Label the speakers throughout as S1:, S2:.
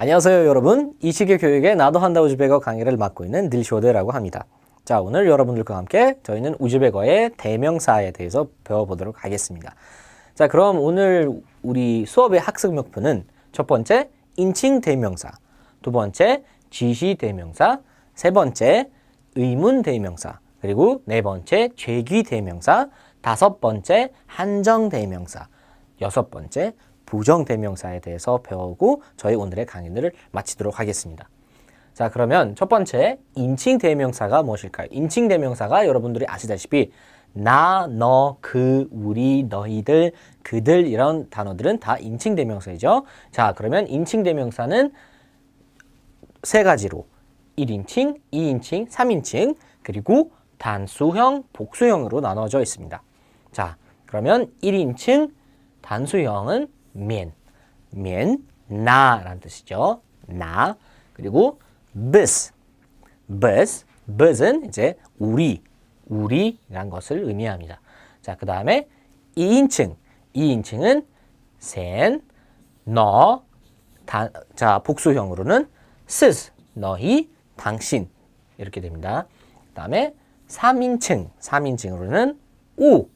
S1: 안녕하세요 여러분. 이시계 교육의 나도 한다 우즈베거 강의를 맡고 있는 딜쇼드라고 합니다. 자 오늘 여러분들과 함께 저희는 우즈베거의 대명사에 대해서 배워보도록 하겠습니다. 자 그럼 오늘 우리 수업의 학습 목표는 첫 번째 인칭 대명사. 두 번째 지시 대명사. 세 번째 의문 대명사. 그리고 네 번째 죄기 대명사. 다섯 번째 한정 대명사. 여섯 번째 부정 대명사에 대해서 배우고 저희 오늘의 강의를 마치도록 하겠습니다. 자, 그러면 첫 번째 인칭 대명사가 무엇일까요? 인칭 대명사가 여러분들이 아시다시피 나, 너, 그, 우리, 너희들, 그들 이런 단어들은 다 인칭 대명사이죠. 자, 그러면 인칭 대명사는 세 가지로 1인칭, 2인칭, 3인칭 그리고 단수형, 복수형으로 나눠져 있습니다. 자, 그러면 1인칭 단수형은 면, 면, 나라는 뜻이죠. 나. 그리고 bis, bis, bis은 이제 우리, 우리란 것을 의미합니다. 자, 그 다음에 2인칭, 2인칭은 sen, 너, 다, 자, 복수형으로는 sis, 너희, 당신 이렇게 됩니다. 그 다음에 3인칭, 3인칭으로는 우,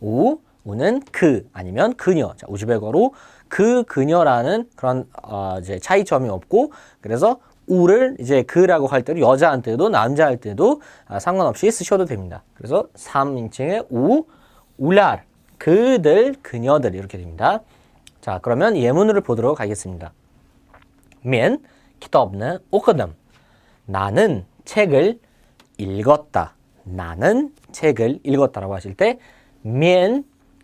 S1: 우, 우는 그 아니면 그녀. 자, 우즈베거로 그 그녀라는 그런 어, 이제 차이점이 없고 그래서 우를 이제 그라고 할 때도 여자한테도 남자 할 때도 아, 상관없이 쓰셔도 됩니다. 그래서 3인칭의 우, 울랄 그들, 그녀들 이렇게 됩니다. 자, 그러면 예문을 보도록 하겠습니다. Men kitabını okudum. 나는 책을 읽었다. 나는 책을 읽었다라고 하실 때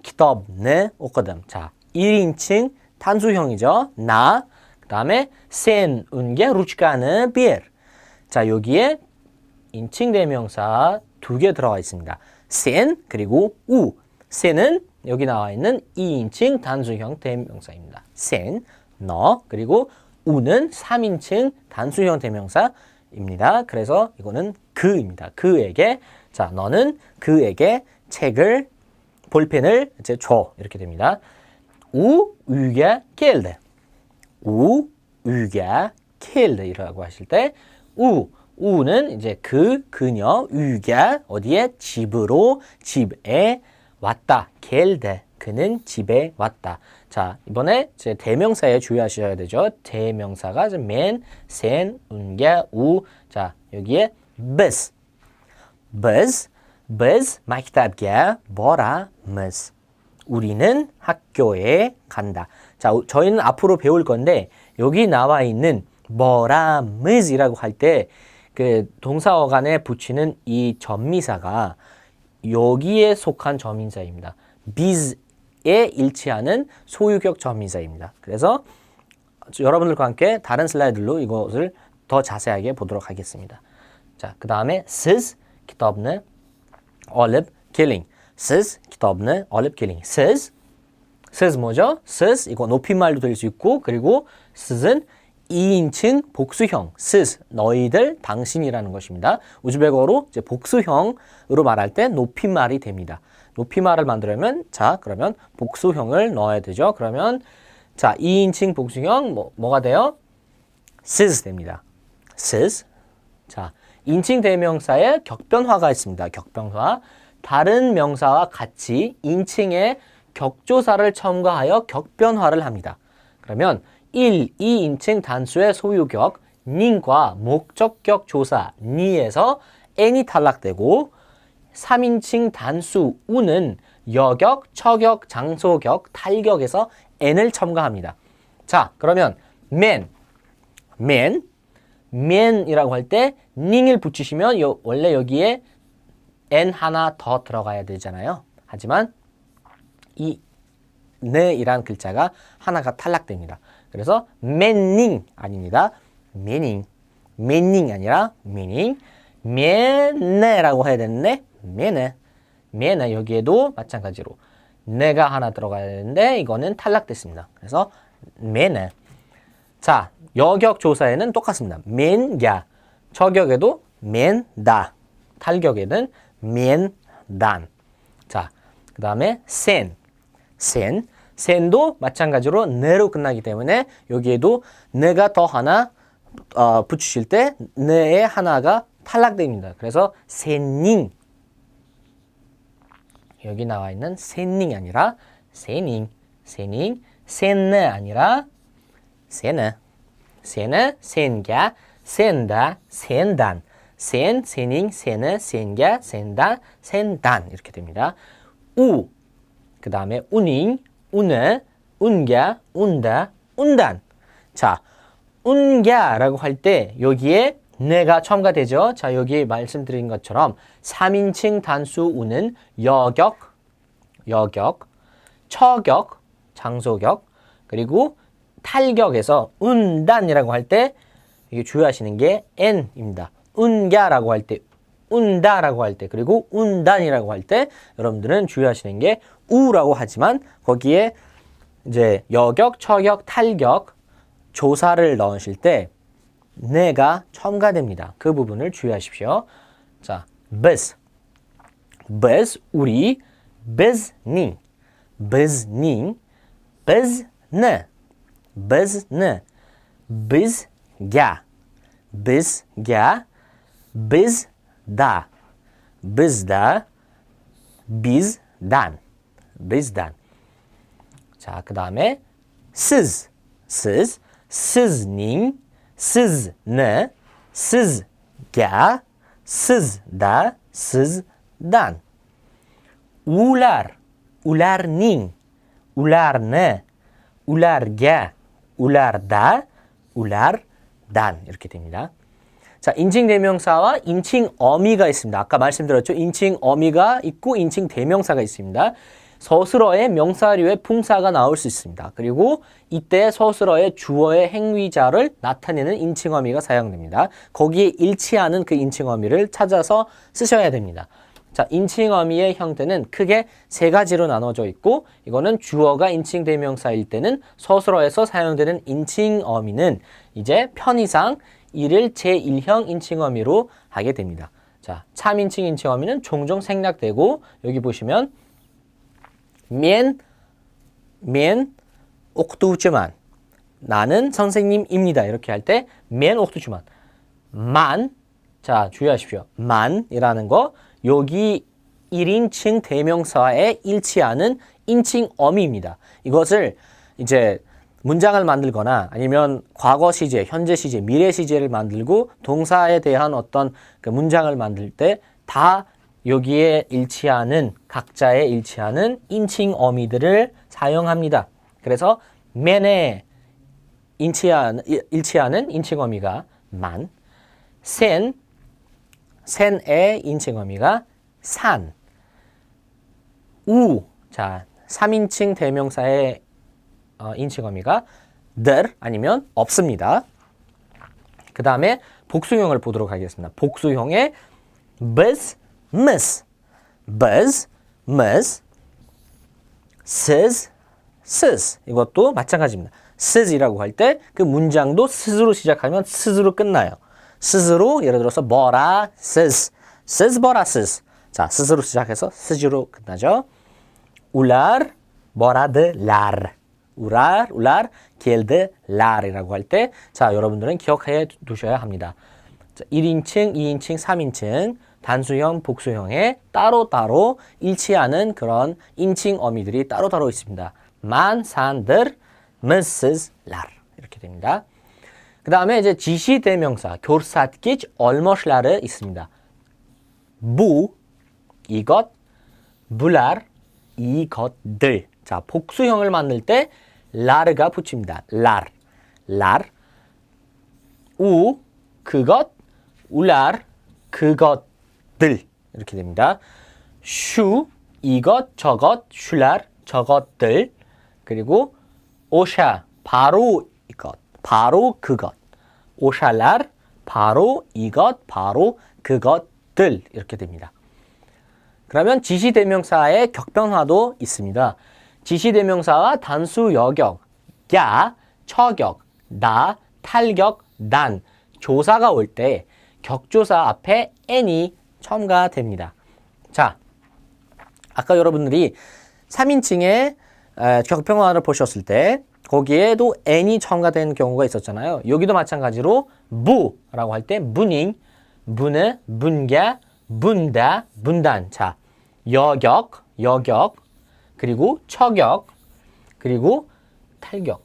S1: kitab 네 옷가담. 자, 1인칭 단수형이죠. 나. 그다음에 sen 은게 ruchka는 비자 여기에 인칭 대명사 두 개 들어가 있습니다. 센 그리고 u. 센은 여기 나와 있는 2인칭 단수형 대명사입니다. 센너 그리고 우는 3인칭 단수형 대명사입니다. 그래서 이거는 그입니다. 그에게 자 너는 그에게 책을 볼펜을 이제 줘 이렇게 됩니다. 우 uyga geldi. 우 uyga geldi라고 하실 때 우 우는 이제 그 그녀 uy가 어디에 집으로 집에 왔다. geldi. 그는 집에 왔다. 자, 이번에 제 대명사에 주의하셔야 되죠. 대명사가 man, sen, unge, 우. 자, 여기에 biz. biz, biz maktabga boramiz. 우리는 학교에 간다. 자, 우- 저희는 앞으로 배울 건데 여기 나와 있는 boramis이라고 할 때 그 동사어간에 붙이는 이 전미사가 여기에 속한 전미사입니다. biz에 일치하는 소유격 전미사입니다. 그래서 여러분들과 함께 다른 슬라이드로 이것을 더 자세하게 보도록 하겠습니다. 자, 그 다음에 siz kitabını alıp gelin. siz kitabını alıp gelin. siz siz 뭐죠? siz 이거 높임말도 될수 있고 그리고 siz은 2인칭 복수형 siz 너희들 당신이라는 것입니다. 우즈베거로 이제 복수형으로 말할 때 높임말이 됩니다. 높임말을 만들려면 자 그러면 복수형을 넣어야 되죠. 그러면 자 2인칭 복수형 뭐 뭐가 돼요? siz 됩니다. siz 자 인칭 대명사에 격변화가 있습니다. 격변화 다른 명사와 같이 인칭의 격조사를 첨가하여 격변화를 합니다. 그러면 1, 2인칭 단수의 소유격 닌과 목적격 조사 니에서 n이 탈락되고 3인칭 단수 우는 여격, 처격, 장소격, 탈격에서 n을 첨가합니다. 자, 그러면 man, man, man이라고 할 때 닝을 붙이시면 요, 원래 여기에 n 하나 더 들어가야 되잖아요. 하지만 이 네이란 글자가 하나가 탈락됩니다. 그래서 manning 아닙니다. manning, manning 아니라 meaning, mene라고 해야 되는데 mene, mene 여기에도 마찬가지로 네가 하나 들어가야 되는데 이거는 탈락됐습니다. 그래서 mene. 자, 여격 조사에는 똑같습니다. 맨야. 저격에도 맨다. 탈격에는 맨단. 자, 그 다음에 센. 센. 센도 마찬가지로 네로 끝나기 때문에 여기에도 네가 더 하나 어, 붙이실 때 네의 하나가 탈락됩니다. 그래서 센닝 여기 나와 있는 센닝이 아니라 세닝, 세닝, 센네 아니라 세네, 세네, 센가, 센다, 센단, 센, 세닝, 세네, 센가, 센다, 센단 이렇게 됩니다. 우, 그 다음에 우닝, 우네, 운가, 운다, 운단. 자, 운가라고 할 때 여기에 내가 첨가되죠. 자, 여기 말씀드린 것처럼 3인칭 단수 우는 여격, 여격, 처격, 장소격, 그리고 탈격에서 운단이라고 할 때 이게 주의하시는 게 n입니다. 운가라고 할 때, 운다라고 할 때, 그리고 운단이라고 할 때 여러분들은 주의하시는 게 우라고 하지만 거기에 이제 여격, 처격, 탈격, 조사를 넣으실 때 내가 첨가됩니다. 그 부분을 주의하십시오. 자, bez, bez 우리 bezning, bezning, bezne, bezne, ga. Biz ga. Biz da. Biz da. Bizden. Bizden. Çakı dame. Siz. Siz. Siznin. Siz ne? Siz ga. Siz da. Sizden. Ular. Ularning. Ularni. Ularga. Ularda. Ular ulardan 이렇게 됩니다. 자, 인칭 대명사와 인칭 어미가 있습니다. 아까 말씀드렸죠. 인칭 어미가 있고 인칭 대명사가 있습니다. 서술어의 명사류의 풍사가 나올 수 있습니다. 그리고 이때 서술어의 주어의 행위자를 나타내는 인칭어미가 사용됩니다. 거기에 일치하는 그 인칭어미를 찾아서 쓰셔야 됩니다. 자, 인칭 어미의 형태는 크게 세 가지로 나눠져 있고 이거는 주어가 인칭 대명사일 때는 서술어에서 사용되는 인칭 어미는 이제 편의상 이를 제1형 인칭 어미로 하게 됩니다. 자, 참인칭 인칭 어미는 종종 생략되고 여기 보시면 men, men 옥두지만 나는 선생님입니다. 이렇게 할때 men 옥두지만 만, 자 주의하십시오. 만이라는 거 여기 1인칭 대명사에 일치하는 인칭 어미입니다. 이것을 이제 문장을 만들거나 아니면 과거 시제, 현재 시제, 미래 시제를 만들고 동사에 대한 어떤 그 문장을 만들 때 다 여기에 일치하는 각자에 일치하는 인칭 어미들을 사용합니다. 그래서 man에 일치하는, 일치하는 인칭 어미가 만, 센, 센의 인칭 어미가 산, 우, 자, 3인칭 대명사의 어, 인칭 어미가 들 아니면 없습니다. 그 다음에 복수형을 보도록 하겠습니다. 복수형의 biz, miss, biz, miss, siz, sis 이것도 마찬가지입니다. sis이라고 할 때 그 문장도 sis로 시작하면 sis로 끝나요. Sis로 예를 들어서 뭐라 sis, sis 뭐라 sis 자 sis로 시작해서 sis로 끝나죠. ular 뭐라드 lar 우랄, 우랄, 겔드, 랄이라고 할 때, 자, 여러분들은 기억해 두셔야 합니다. 자, 1인칭, 2인칭, 3인칭, 단수형, 복수형에 따로따로 일치하는 그런 인칭 어미들이 따로따로 있습니다. 만, 산, 들, Mrs. 이렇게 됩니다. 그 다음에 이제 지시 대명사, 교사끼 얼머шл라르 있습니다. 부, 이것, 불알, 이것들. 자, 복수형을 만들 때 라르가 붙입니다. lar, lar. 우, 그것, 울랄, 그것들. 이렇게 됩니다. 슈, 이것, 저것, 슐랄, 저것들. 그리고 오샤, 바로 이것, 바로 그것. 오샬랄, 바로 이것, 바로 그것들. 이렇게 됩니다. 그러면 지시대명사의 격변화도 있습니다. 지시대명사와 단수 여격, 야, 처격, 나, 탈격, 난, 조사가 올 때 격조사 앞에 n이 첨가됩니다. 자, 아까 여러분들이 3인칭의 에, 격평화를 보셨을 때 거기에도 n이 첨가된 경우가 있었잖아요. 여기도 마찬가지로 부라고 할 때 문인, 문의, 문가, 문다, 문단. 자, 여격, 여격, 그리고 처격, 그리고 탈격.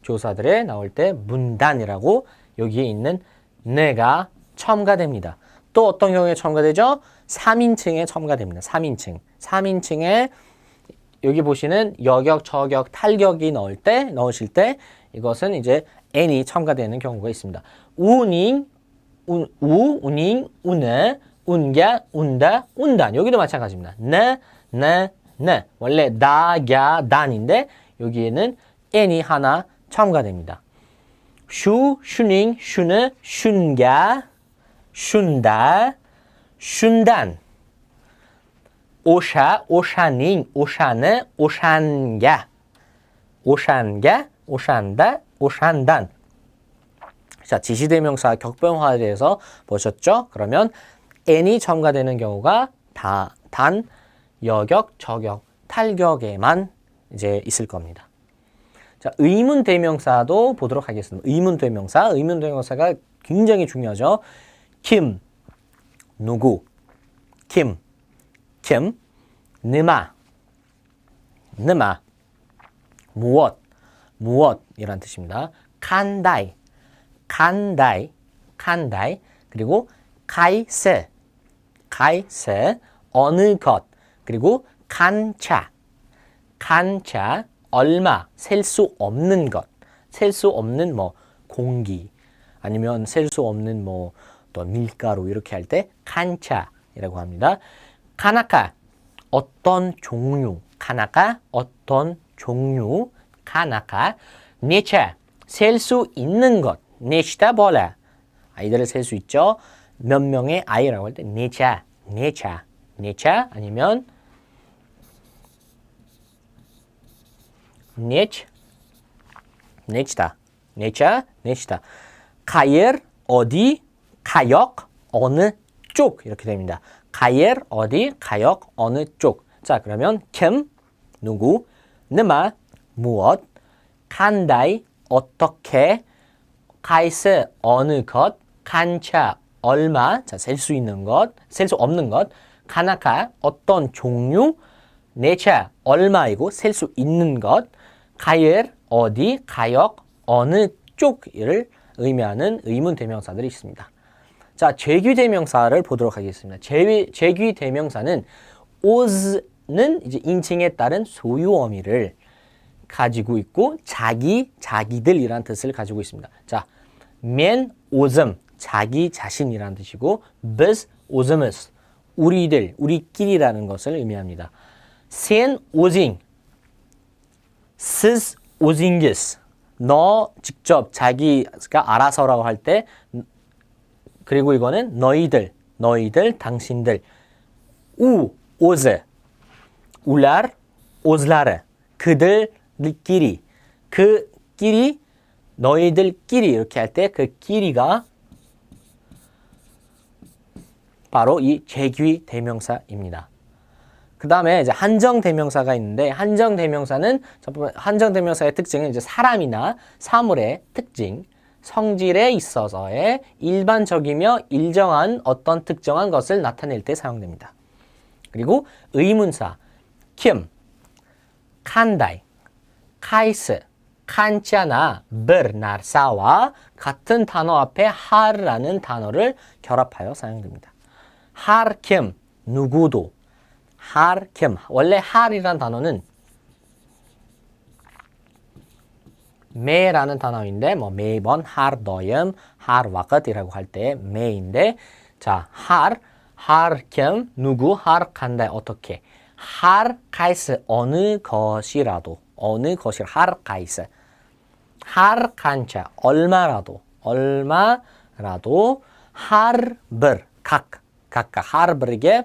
S1: 조사들에 나올 때 문단이라고 여기에 있는 내가 첨가됩니다. 또 어떤 경우에 첨가되죠? 3인칭에 첨가됩니다. 3인칭. 3인칭에 여기 보시는 여격, 저격, 탈격이 넣을 때 넣으실 때 이것은 이제 n이 첨가되는 경우가 있습니다. 우닝, 우, 우, 우닝, 우네, 운갸, 운다, 운단. 여기도 마찬가지입니다. 네, 네, 네. 원래 나, 갸, 단인데 여기에는 n이 하나 첨가됩니다. 슈, 슈닝, 슈네, 슌갸, 슌다, 슌단. 오샤, 오샤닝, 오샤네, 오샨갸. 오샨갸, 오샨다, 오샨단. 자, 지시대명사 격변화에 대해서 보셨죠? 그러면 n이 첨가되는 경우가 다, 단, 여격, 저격, 탈격에만 이제 있을 겁니다. 자, 의문 대명사도 보도록 하겠습니다. 의문 대명사, 의문 대명사가 굉장히 중요하죠. 김, 누구, 김, 김, 느마, 느마, 무엇, 무엇 이란 뜻입니다. 칸다이, 칸다이, 칸다이, 그리고 가이세, 가이세, 어느 것, 그리고 칸차, 칸차, 얼마, 셀 수 없는 것, 셀 수 없는 뭐 공기, 아니면 셀 수 없는 뭐 또 밀가루 이렇게 할 때 칸차이라고 합니다. 카나카, 어떤 종류, 카나카, 어떤 종류, 카나카, 네차, 셀 수 있는 것, 네시다 볼라, 아이들을 셀 수 있죠. 몇 명의 아이라고 할 때 네차, 네차, 네차 아니면 네치, 네치다, 네차, 네치다. 가열 어디, 가역 어느 쪽? 이렇게 됩니다. 가열 어디, 가역 어느 쪽. 자 그러면 캠 누구, 느마 무엇, 칸다이 어떻게, 가이스 어느 것, 칸차 얼마, 자, 셀 수 있는 것, 셀 수 없는 것, 카나카, 어떤 종류, 네차, 얼마이고, 셀 수 있는 것, 가열, 어디, 가역, 어느 쪽을 의미하는 의문 대명사들이 있습니다. 자, 죄귀 대명사를 보도록 하겠습니다. 죄귀, 죄귀 대명사는 오즈는 이제 인칭에 따른 소유 어미를 가지고 있고 자기, 자기들이란 뜻을 가지고 있습니다. 자, 맨 오즘 자기 자신이라는 뜻이고 biz 오즈mus 우리들, 우리끼리라는 것을 의미합니다. sen 오징 siz 오징기스 너 직접 자기가 알아서라고 할 때 그리고 이거는 너희들, 너희들, 당신들. 우 오즈. 울랄 오즈라르 그들끼리. 그끼리 너희들끼리. 이렇게 할 때 그 끼리가 바로 이 재귀 대명사입니다. 그 다음에 이제 한정 대명사가 있는데 한정 대명사는 한정 대명사의 특징은 이제 사람이나 사물의 특징, 성질에 있어서의 일반적이며 일정한 어떤 특정한 것을 나타낼 때 사용됩니다. 그리고 의문사 킴, 칸다이, 카이스, 칸짜나 버나사와 같은 단어 앞에 하르라는 단어를 결합하여 사용됩니다. 하르킴 누구도 하르킴 원래 하르이란 단어는 매라는 단어인데 뭐 매번 하르더염 하르와컷이라고 할 때 매인데 자 하르 하르킴 누구 하르칸다 어떻게? 하르카이스 어느 것이라도 어느 것이 하르카이스. 하르칸차 얼마라도 얼마라도 하르버 각 각각 하르버에게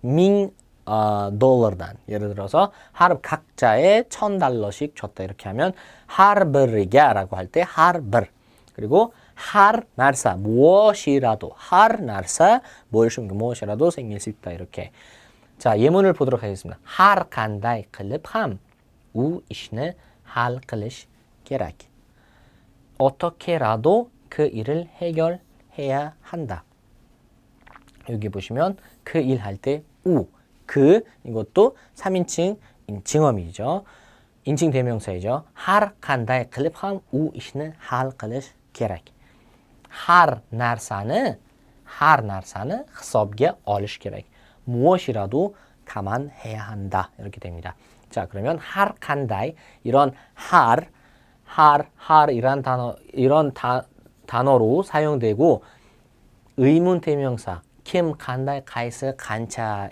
S1: 민 어, 돌러단 예를 들어서 하루 각자의 천 달러씩 줬다. 이렇게 하면 하르브르갸라고 할 때 하르브르. 그리고 할 날사 무엇이라도 할 날사 무엇이 그 무엇이라도 생길 수 있다. 이렇게. 자 예문을 보도록 하겠습니다. 할 간다이 클립 함우 이시네 할 클리시 게라기 어떻게라도 그 일을 해결해야 한다. 여기 보시면 그 일 할 때 우. 그 이것도 3인칭 인칭어미죠. 인칭 대명사이죠. qanday qilib ham u ishni hal qilish kerak. har narsani har narsani hisobga olish kerak. 무엇이라도 감안해야 한다. 이렇게 됩니다. 자, 그러면 har qanday 이런 har 이란 단어 이런 다, 단어로 사용되고 의문 대명사 킴 간달 가이스 간차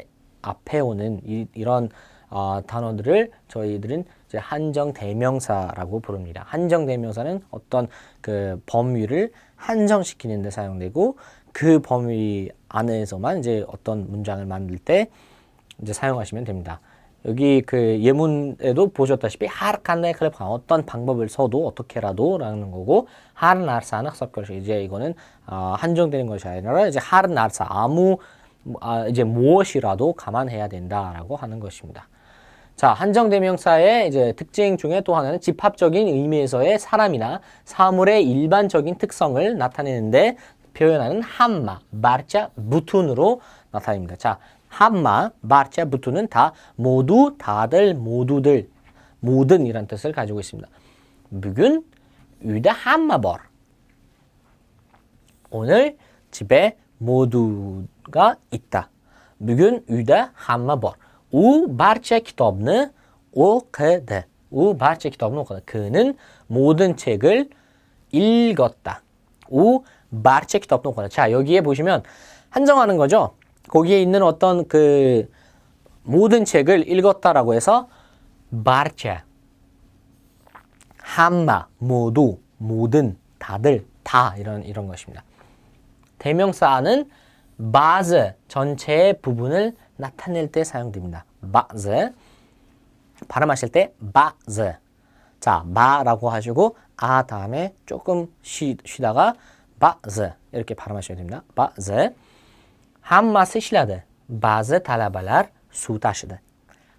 S1: 앞에 오는 이, 런 어, 단어들을 저희들은 이제 한정 대명사라고 부릅니다. 한정 대명사는 어떤 그 범위를 한정시키는 데 사용되고 그 범위 안에서만 이제 어떤 문장을 만들 때 이제 사용하시면 됩니다. 여기 그 예문에도 보셨다시피 하르칸네 클랩 어떤 방법을 써도 어떻게라도라는 거고 하르나르사는 섭결시 이제 이거는 어, 한정되는 것이 아니라 이제 하르나르사 아무 아, 이제 무엇이라도 감안해야 된다라고 하는 것입니다. 자, 한정 대명사의 이제 특징 중에 또 하나는 집합적인 의미에서의 사람이나 사물의 일반적인 특성을 나타내는데 표현하는 함마, 말자, 무툰으로 나타냅니다. 자, 함마, 말자, 무툰은 다 모두, 다들, 모두들, 모든 이란 뜻을 가지고 있습니다. 함마 버 오늘 집에 모두 가 있다. bugün үйde 함마 버 U barcha kitobni o'qidi. U barcha kitobni o'qidi. 그는 모든 책을 읽었다. U barcha kitobni o'qidi. 자, 여기에 보시면 한정하는 거죠. 거기에 있는 어떤 그 모든 책을 읽었다라고 해서 barcha 한마 모두 모든 다들 다 이런 이런 것입니다. 대명사는 바즈 전체의 부분을 나타낼 때 사용됩니다. 바즈. 발음하실 때 바즈. 자 마라고 하시고 아 다음에 조금 쉬, 쉬다가 바즈 이렇게 발음하셔야 됩니다. 바즈. hammasi ishladi ba'zi talabalar suv tashidi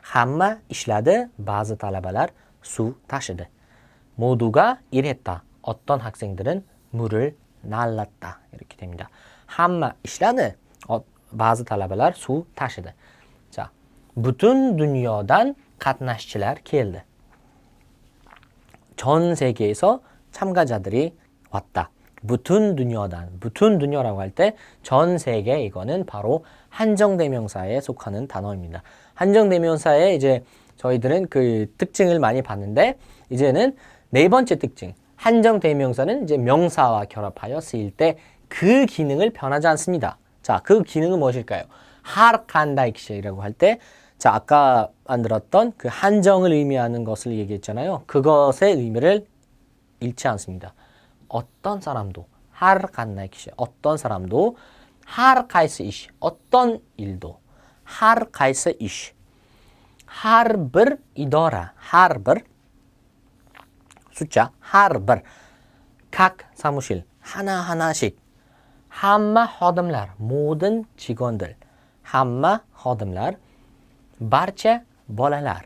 S1: hamma ishladi ba'zi talabalar suv tashidi 모두가 일했다. 어떤 학생들은 물을 날랐다. 이렇게 됩니다. Hamma ishladi 어, ba'zi talabalar suv tashidi 자 butun dunyodan qatnashchilar keldi 전 세계에서 참가자들이 왔다. 부툰 두녀단, 부툰 두녀라고 할 때 전 세계 이거는 바로 한정대명사에 속하는 단어입니다. 한정대명사에 이제 저희들은 그 특징을 많이 봤는데 이제는 네 번째 특징. 한정대명사는 이제 명사와 결합하여 쓰일 때 그 기능을 변하지 않습니다. 자, 그 기능은 무엇일까요? 하르칸다익시라고 할 때, 자, 아까 만들었던 그 한정을 의미하는 것을 얘기했잖아요. 그것의 의미를 잃지 않습니다. 어떤 사람도 하르칸나익시 어떤 사람도 하르카이스 이시 어떤 일도 하르카이스 이시 하르버 이더라 하르버 숫자 하르버 각 사무실 하나하나씩 hamma xodimlar mudin chigondil hamma xodimlar barcha bolalar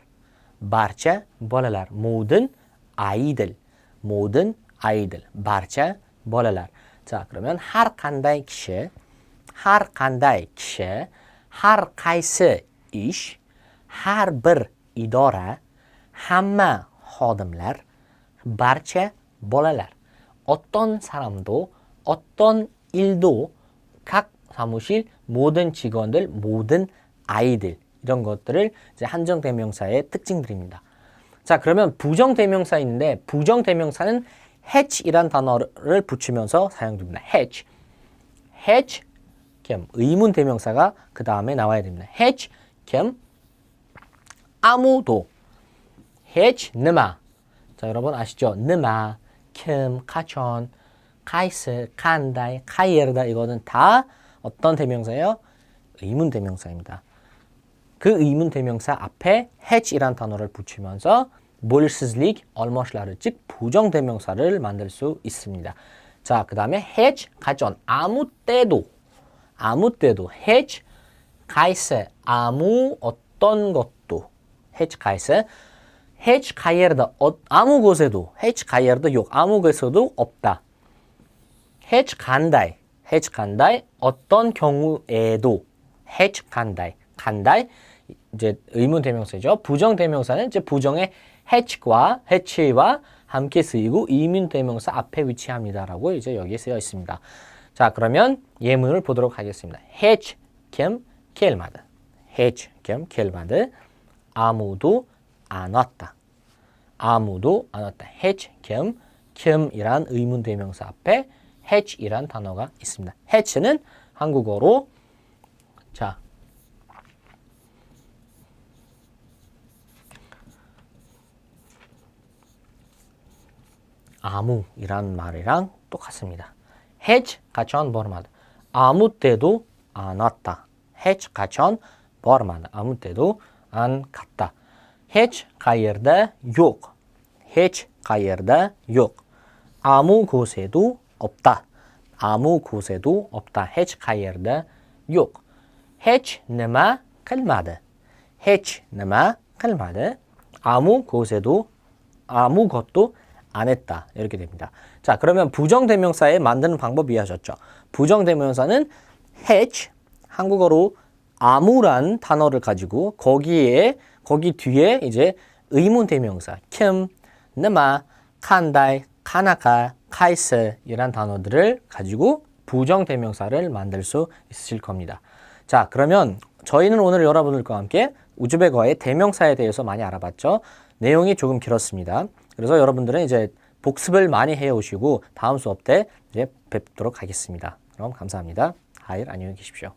S1: barcha bolalar mudin aidil mudin aidil barcha bolalar. Takriban har qanday kishi har qanday kishi har qaysi ish har bir idora hamma xodimlar barcha bolalar. Otton saramdu otton 1도 각 사무실 모든 직원들, 모든 아이들 이런 것들을 이제 한정 대명사의 특징들입니다. 자, 그러면 부정 대명사 있는데 부정 대명사는 hatch이란 단어를 붙이면서 사용됩니다. hatch. hatch 겸 의문 대명사가 그 다음에 나와야 됩니다. hatch 겸 아무도 hatch 느마 자 여러분 아시죠? 느마 겸 가천 카이스, 칸다이, 카이에르다 이거는 다 어떤 대명사예요? 의문 대명사입니다. 그 의문 대명사 앞에 hatch이란 단어를 붙이면서 몰스즈릭 얼머실라를 즉 부정 대명사를 만들 수 있습니다. 자, 그 다음에 해치 가전 아무 때도 아무 때도 해치 가이세 아무 어떤 것도 해치 가이세 h 가이에르다 아무 곳에도 h 가이에르다 욕 아무 곳에서도 없다. Hiç 간다이 hiç 간다이 어떤 경우에도 hiç 간다이 간다이 이제 의문 대명사죠. 부정 대명사는 이제 부정의 hich과 hich와 함께 쓰이고 의문 대명사 앞에 위치합니다라고 이제 여기에 쓰여 있습니다. 자, 그러면 예문을 보도록 하겠습니다. hiç kim gelmedi. hiç kim gelmedi. 아무도 안 왔다. 아무도 안 왔다. hiç kim kim이란 의문 대명사 앞에 hich이란 단어가 있습니다. hich는 한국어로 자 아무이란 말이랑 똑같습니다. hiç kaçan bormadı. 아무 때도 안 왔다. hiç kaçan bormadı. 아무 때도 안 갔다. hiç 가이르다 yok. hiç yok. 아무 곳에도 없다. 아무 곳에도 없다. hiç 가이르다 yok. hiç nima qilmadi. 아무 곳에도 아무것도 안 했다. 이렇게 됩니다. 자, 그러면 부정대명사에 만드는 방법 이해하셨죠? 부정대명사는 hedge, 한국어로 아무란 단어를 가지고 거기에, 거기 뒤에 이제 의문대명사, 킴, 느마, 칸다이, 카나카, 카이스 이란 단어들을 가지고 부정 대명사를 만들 수 있으실 겁니다. 자, 그러면 저희는 오늘 여러분들과 함께 우즈베거의 대명사에 대해서 많이 알아봤죠. 내용이 조금 길었습니다. 그래서 여러분들은 이제 복습을 많이 해 오시고 다음 수업 때 이제 뵙도록 하겠습니다. 그럼 감사합니다. 하일 안녕히 계십시오.